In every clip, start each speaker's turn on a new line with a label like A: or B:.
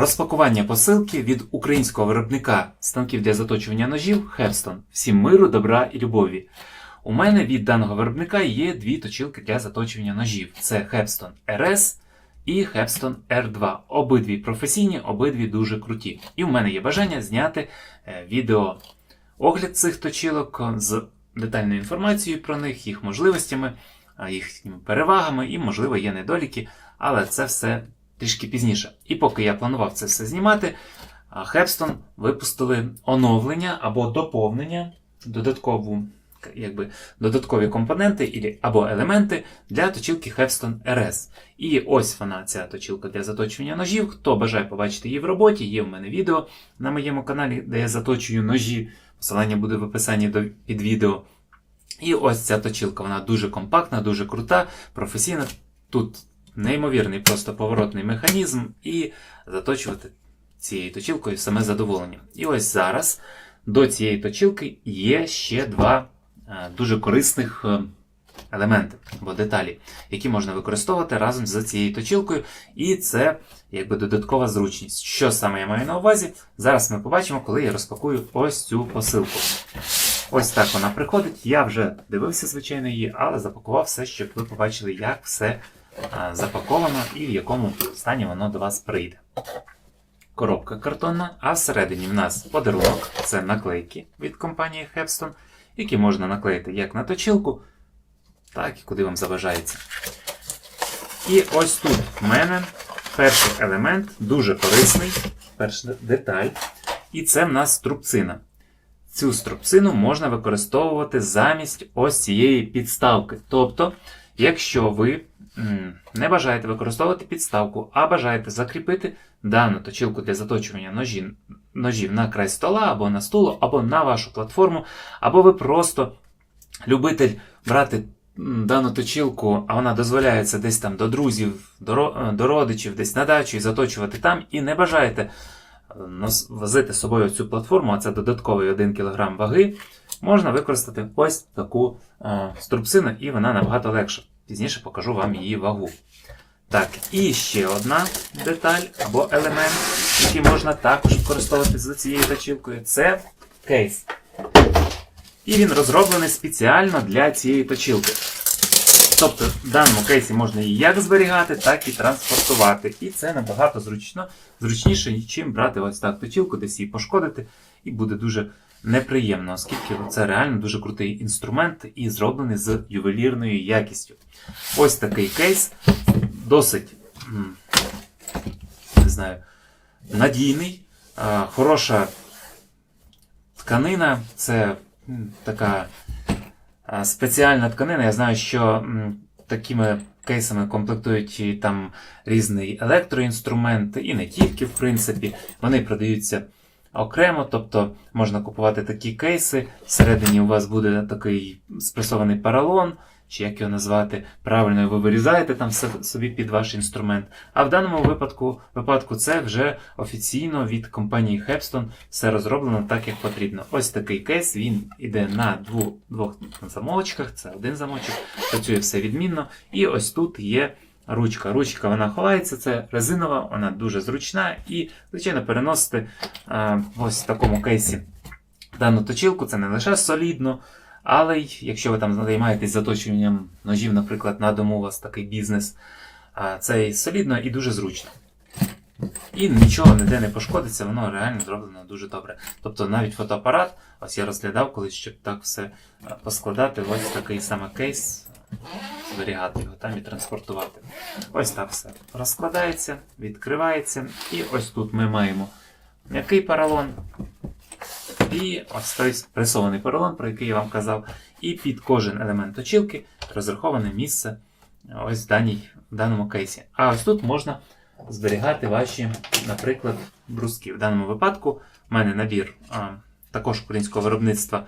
A: Розпакування посилки від українського виробника станків для заточування ножів Hepston. Всім миру, добра і любові. У мене від даного виробника є дві точилки для заточування ножів: це Hepston RS і Hepston R2. Обидві професійні, обидві дуже круті. І в мене є бажання зняти е, відео огляд цих точилок з детальною інформацією про них, їх можливостями, їхніми перевагами і, можливо, є недоліки, але це все трішки пізніше. І поки я планував це все знімати, Hepston випустили оновлення або доповнення, додаткову, якби, додаткові компоненти або елементи для точилки Hepston RS. І ось вона, ця точилка для заточування ножів. Хто бажає побачити її в роботі, є в мене відео на моєму каналі, де я заточую ножі. Посилання буде в описанні до, під відео. І ось ця точилка, вона дуже компактна, дуже крута, професійна. Тут неймовірний просто поворотний механізм, і заточувати цією точилкою саме задоволення. І ось зараз до цієї точилки є ще два е, дуже корисних е, елементи або деталі, які можна використовувати разом з цією точилкою, і це якби додаткова зручність. Що саме я маю на увазі? Зараз ми побачимо, коли я розпакую ось цю посилку. Ось так вона приходить. Я вже дивився, звичайно, її, але запакував все, щоб ви побачили, як все запаковано і в якому стані воно до вас прийде. Коробка картонна, а всередині в нас подарунок це наклейки від компанії Hepston, які можна наклеїти як на точилку, так і куди вам забажається. І ось тут в мене перший елемент, дуже корисний, перша деталь. І це в нас струбцина. Цю струбцину можна використовувати замість ось цієї підставки. Тобто, якщо ви не бажаєте використовувати підставку, а бажаєте закріпити дану точилку для заточування ножі, ножів на край стола або на стулу, або на вашу платформу, або ви просто любитель брати дану точилку, а вона дозволяється десь там до друзів, до, е, до родичів, десь на дачу і заточувати там, і не бажаєте е, возити з собою цю платформу, а це додатковий 1 кг ваги, можна використати ось таку е, струбцину, і вона набагато легша. Пізніше покажу вам її вагу. Так, і ще одна деталь або елемент, який можна також використовувати за цією точилкою, це кейс. І він розроблений спеціально для цієї точилки. Тобто в даному кейсі можна її як зберігати, так і транспортувати. І це набагато зручно, зручніше, ніж брати ось так точилку, десь її пошкодити, і буде дуже неприємно, оскільки це реально дуже крутий інструмент і зроблений з ювелірною якістю. Ось такий кейс, досить не знаю, надійний, хороша тканина, це така спеціальна тканина. Я знаю, що такими кейсами комплектують і там різний електроінструмент, і не тільки, в принципі. Вони продаються окремо, тобто можна купувати такі кейси. Всередині у вас буде такий спресований поролон, чи як його назвати, правильно ви вирізаєте там собі під ваш інструмент. А в даному випадку, випадку це вже офіційно від компанії Hepston все розроблено так, як потрібно. Ось такий кейс, він іде на двох, двох замочках, це один замочок, працює все відмінно. І ось тут є ручка. Ручка вона ховається, це резинова, вона дуже зручна і, звичайно, переносити е, ось в такому кейсі дану точилку, це не лише солідно. Але й якщо ви там займаєтесь заточуванням ножів, наприклад, на дому у вас такий бізнес, а, це і солідно і дуже зручно. І нічого ніде не пошкодиться, воно реально зроблено дуже добре. Тобто навіть фотоапарат, ось я розглядав колись, щоб так все поскладати, ось такий саме кейс, зберігати його там і транспортувати. Ось так все розкладається, відкривається. І ось тут ми маємо м'який поролон, і ось той спресований поролон, про який я вам казав. І під кожен елемент точилки розраховане місце ось в, даній, в даному кейсі. А ось тут можна зберігати ваші, наприклад, бруски. В даному випадку в мене набір а, також українського виробництва.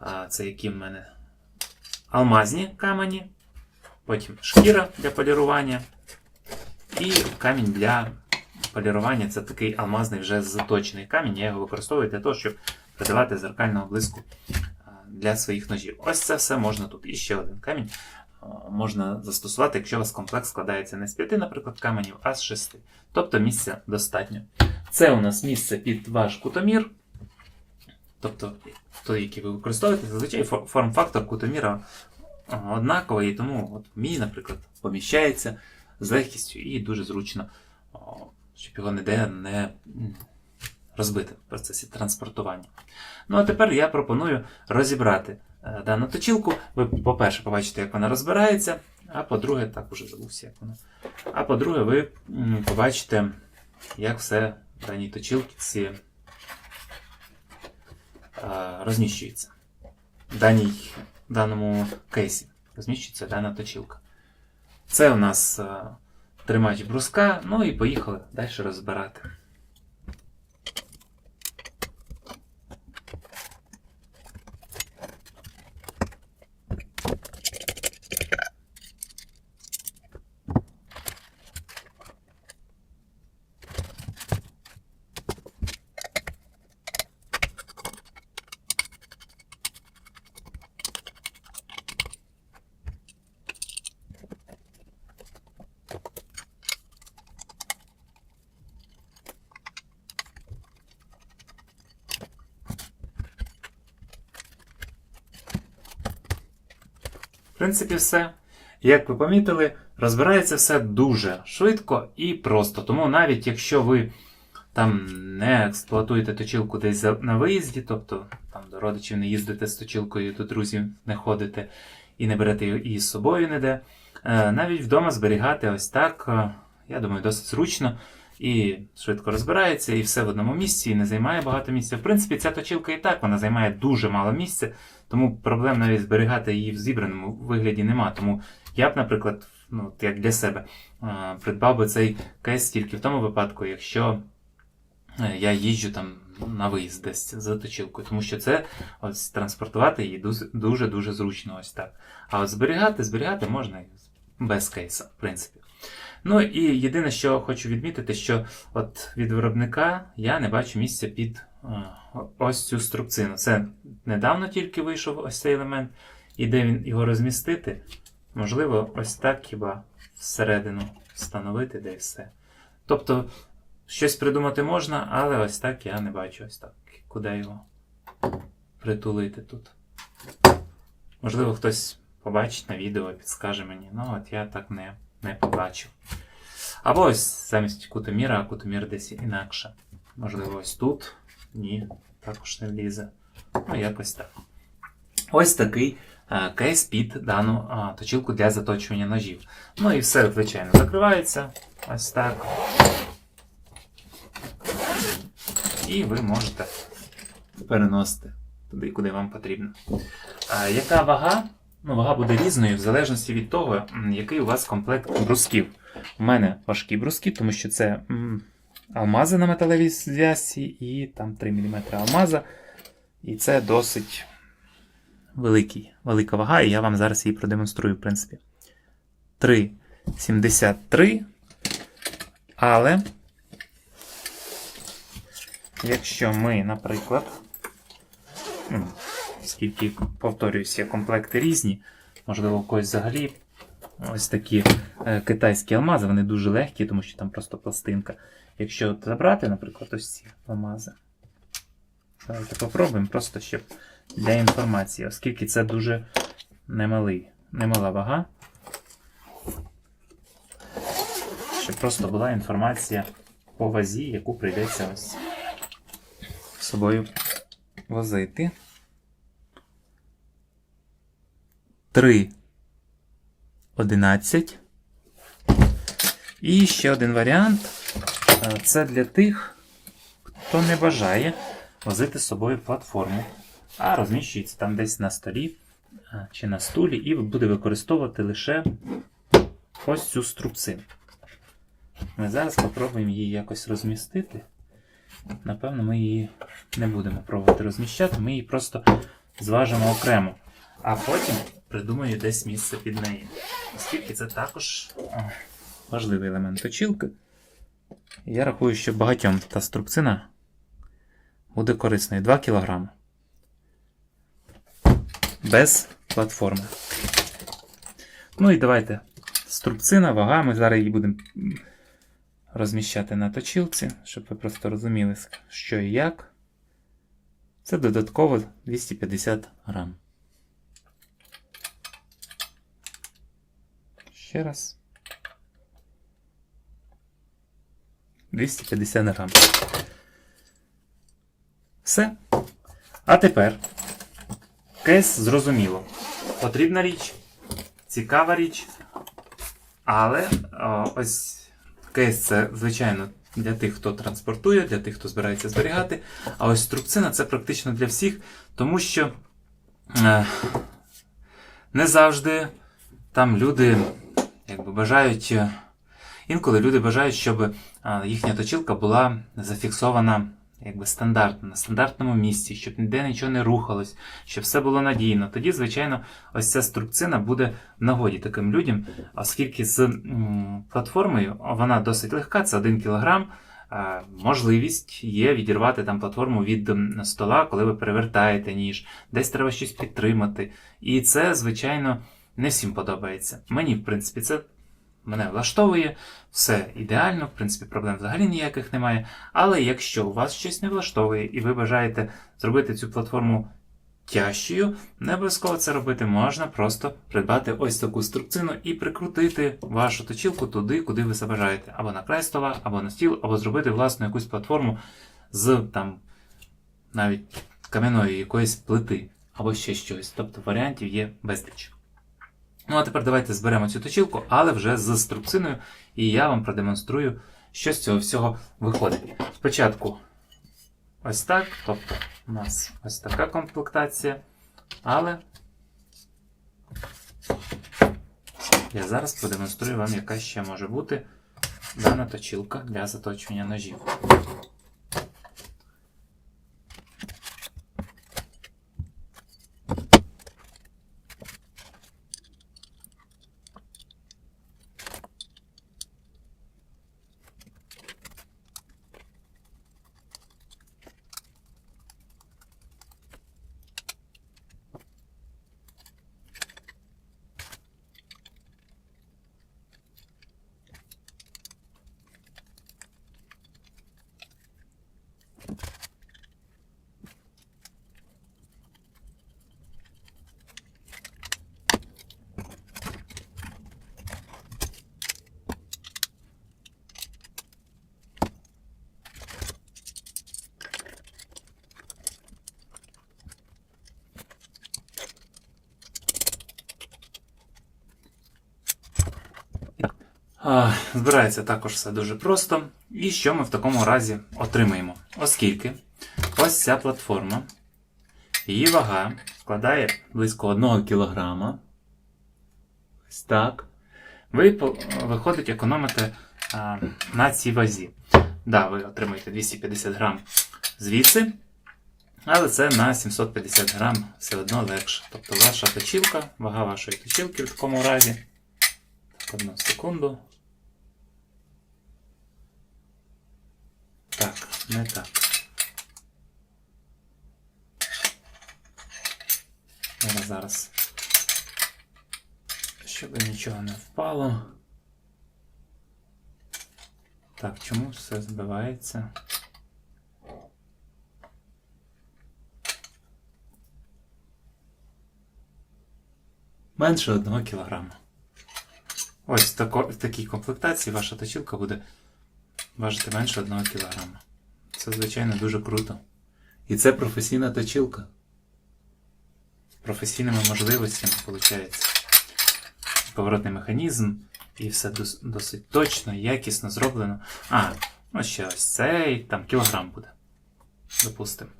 A: А, це які в мене алмазні камені, потім шкіра для полірування і камінь для полірування це такий алмазний вже заточений камінь. Я його використовую для того, щоб придавати зеркального блиску для своїх ножів. Ось це все можна тут. І ще один камінь. можна застосувати, якщо у вас комплекс складається не з 5, наприклад, каменів, а з 6. Тобто місця достатньо. Це у нас місце під ваш кутомір. Тобто, той, який ви використовуєте, зазвичай форм-фактор кутоміра однаковий, тому от мій, наприклад, поміщається з легкістю і дуже зручно, щоб його ніде не розбити в процесі транспортування. Ну а тепер я пропоную розібрати е, дану точілку. Ви, по-перше, побачите, як вона розбирається, а по-друге, так уже забувся, як вона. А по-друге, ви побачите, як все в даній точілці розміщується. В даній, даному кейсі розміщується дана точілка. Це у нас е, тримач бруска, ну і поїхали далі розбирати. Принципі, все. Як ви помітили, розбирається все дуже швидко і просто. Тому навіть якщо ви там не експлуатуєте точилку десь на виїзді, тобто там до родичів не їздите з точилкою, до друзів не ходите і не берете її з собою ніде, е, навіть вдома зберігати ось так, е, я думаю, досить зручно і швидко розбирається, і все в одному місці, і не займає багато місця. В принципі, ця точилка і так вона займає дуже мало місця, тому проблем навіть зберігати її в зібраному вигляді нема. Тому я б, наприклад, ну, як для себе, е, придбав би цей кейс тільки в тому випадку, якщо е, я їжджу там на виїзд десь за точилкою, тому що це ось транспортувати її дуже-дуже зручно ось так. А от зберігати, зберігати можна без кейса, в принципі. Ну і єдине, що хочу відмітити, що от від виробника я не бачу місця під е, ось цю струбцину. Це недавно тільки вийшов ось цей елемент, і де він його розмістити, можливо, ось так хіба всередину встановити, де все. Тобто, щось придумати можна, але ось так я не бачу ось так, куди його притулити тут. Можливо, хтось побачить на відео і підскаже мені. Ну, от я так не, не побачив. Або ось замість кутоміра, а кутомір десь інакше. Можливо, ось тут. Ні, також не влізе. Ну, якось так. Ось такий е, кейс під дану е, точилку для заточування ножів. Ну і все, звичайно, закривається. Ось так. І ви можете переносити туди, куди вам потрібно. А яка вага? Ну, вага буде різною в залежності від того, який у вас комплект брусків. У мене важкі бруски, тому що це алмази на металевій зв'язці і там 3 мм алмаза. І це досить великий, велика вага, і я вам зараз її продемонструю, в принципі. 3,73. Але, якщо ми, наприклад, ну, оскільки, повторююсь, є комплекти різні, можливо, у когось взагалі ось такі е, китайські алмази, вони дуже легкі, тому що там просто пластинка. Якщо забрати, наприклад, ось ці алмази. Давайте попробуємо, просто щоб для інформації, оскільки це дуже немалий, немала вага. Щоб просто була інформація по вазі, яку прийдеться ось з собою возити. 3, 11. І ще один варіант. Е, Це для тих, хто не бажає возити з собою платформу, а розміщується там десь на столі е, чи на стулі, і буде використовувати лише ось цю струбцину. Ми зараз спробуємо її якось розмістити. Напевно, ми її не будемо пробувати розміщати, ми її просто зважимо окремо. А потім придумаю десь місце під неї. Оскільки це також важливий елемент точилки. Я рахую, що багатьом та струбцина буде корисною 2 кг. Без платформи. Ну і давайте струбцина, вага. Ми зараз її будемо розміщати на точилці, щоб ви просто розуміли, що і як. Це додатково 250 грам. Ще раз. 250 грам. Все. А тепер кейс зрозуміло. Потрібна річ, цікава річ. Але о, ось кейс це, звичайно, для тих, хто транспортує, для тих, хто збирається зберігати. А ось струбцина це практично для всіх, тому що е, не завжди там люди якби бажають. Інколи люди бажають, щоб е, їхня точилка була зафіксована якби стандартно, на стандартному місці, щоб ніде нічого не рухалось, щоб все було надійно. Тоді, звичайно, ось ця струбцина буде в нагоді таким людям, оскільки з платформою вона досить легка, це 1 кг. е, Можливість є відірвати там платформу від стола, коли ви перевертаєте ніж, десь треба щось підтримати. І це, звичайно, не всім подобається. Мені, в принципі, це мене влаштовує, все ідеально, в принципі, проблем взагалі ніяких немає. Але якщо у вас щось не влаштовує і ви бажаєте зробити цю платформу тяжчою, не обов'язково це робити можна просто придбати ось таку струбцину і прикрутити вашу точилку туди, куди ви забажаєте. Або на край стола, або на стіл, або зробити власну якусь платформу з там навіть кам'яної якоїсь плити, або ще щось. Тобто варіантів є безліч. Ну, а тепер давайте зберемо цю точилку, але вже з струбциною, і я вам продемонструю, що з цього всього виходить. Спочатку ось так, тобто у нас ось така комплектація, але я зараз продемонструю вам, яка ще може бути дана точилка для заточування ножів. Збирається також все дуже просто. І що ми в такому разі отримаємо? Оскільки ось ця платформа, її вага складає близько 1 кг. Ось так. Ви виходить економите а, на цій вазі. Да, ви отримаєте 250 грам звідси, але це на 750 грам все одно легше. Тобто ваша точилка, вага вашої точилки в такому разі. Так, одну секунду. Так, не так. Я зараз. Щоб нічого не впало. Так, чому все збивається? Менше 1 кілограма. Ось в, такій комплектації ваша точилка буде важити менше 1 кг. Це, звичайно, дуже круто. І це професійна точилка. З професійними можливостями, виходить. Поворотний механізм, і все досить точно, якісно зроблено. А, ну ще ось цей, там кілограм буде. Допустимо.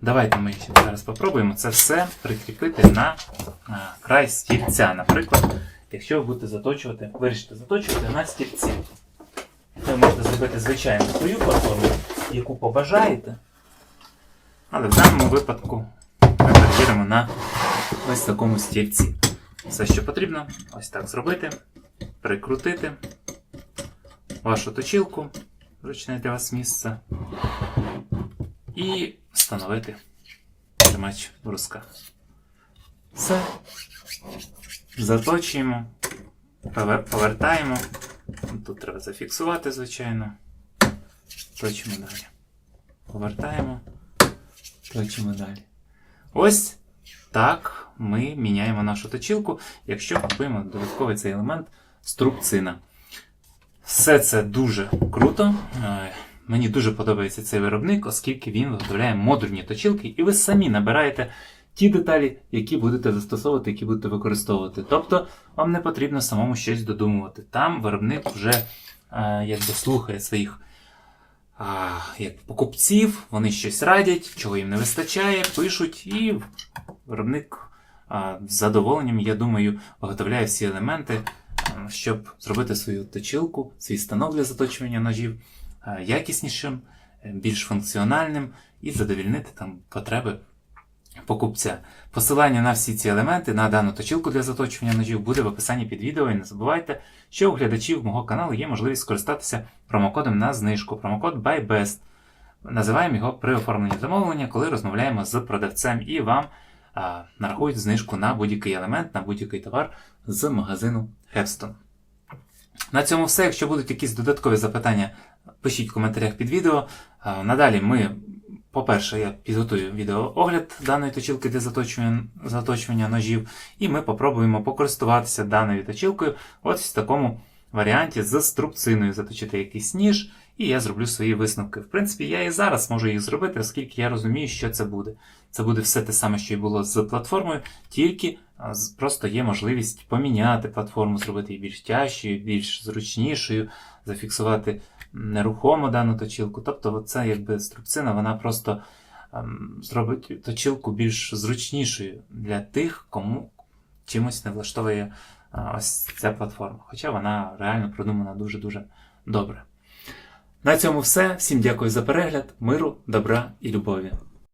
A: Давайте ми зараз спробуємо це все прикріпити на край стільця. Наприклад, якщо ви будете заточувати, вирішите заточувати на стільці. Можете зробити звичайну свою платформу, яку побажаєте. Але в даному випадку ми перевіримо на ось такому стільці. Все, що потрібно, ось так зробити, прикрутити вашу точилку, зручне для вас місце, і встановити тримач бруска. Все. Заточуємо Повертаємо. Тут треба зафіксувати, звичайно. Точимо далі. Повертаємо. Точимо далі. Ось так ми міняємо нашу точилку, якщо купуємо додатковий цей елемент струбцина. Все це дуже круто. Е, Мені дуже подобається цей виробник, оскільки він виготовляє модульні точилки, і ви самі набираєте ті деталі, які будете застосовувати, які будете використовувати. Тобто вам не потрібно самому щось додумувати. Там виробник вже е, якби слухає своїх а, як покупців, вони щось радять, чого їм не вистачає, пишуть, і виробник а, з задоволенням, я думаю, виготовляє всі елементи, а, щоб зробити свою точилку, свій станок для заточування ножів а, якіснішим, е, більш функціональним і задовільнити там потреби покупця. Посилання на всі ці елементи на дану точилку для заточування ножів буде в описанні під відео. І не забувайте, що у глядачів мого каналу є можливість скористатися промокодом на знижку. Промокод BYBEST. Називаємо його при оформленні замовлення, коли розмовляємо з продавцем і вам а, нарахують знижку на будь-який елемент, на будь-який товар з магазину Hepston. На цьому все. Якщо будуть якісь додаткові запитання, пишіть в коментарях під відео. А, Надалі ми, по-перше, я підготую відеоогляд даної точилки для заточування, заточування ножів, і ми попробуємо покористуватися даною точилкою ось в такому варіанті з струбциною, заточити якийсь ніж, і я зроблю свої висновки. В принципі, я і зараз можу їх зробити, оскільки я розумію, що це буде. Це буде все те саме, що і було з платформою, тільки просто є можливість поміняти платформу, зробити її більш тяжчою, більш зручнішою, зафіксувати нерухомо дану точилку. Тобто, це якби струбцина, вона просто ем, зробить точилку більш зручнішою для тих, кому чимось не влаштовує а, ось ця платформа. Хоча вона реально продумана дуже-дуже добре. На цьому все. Всім дякую за перегляд, миру, добра і любові.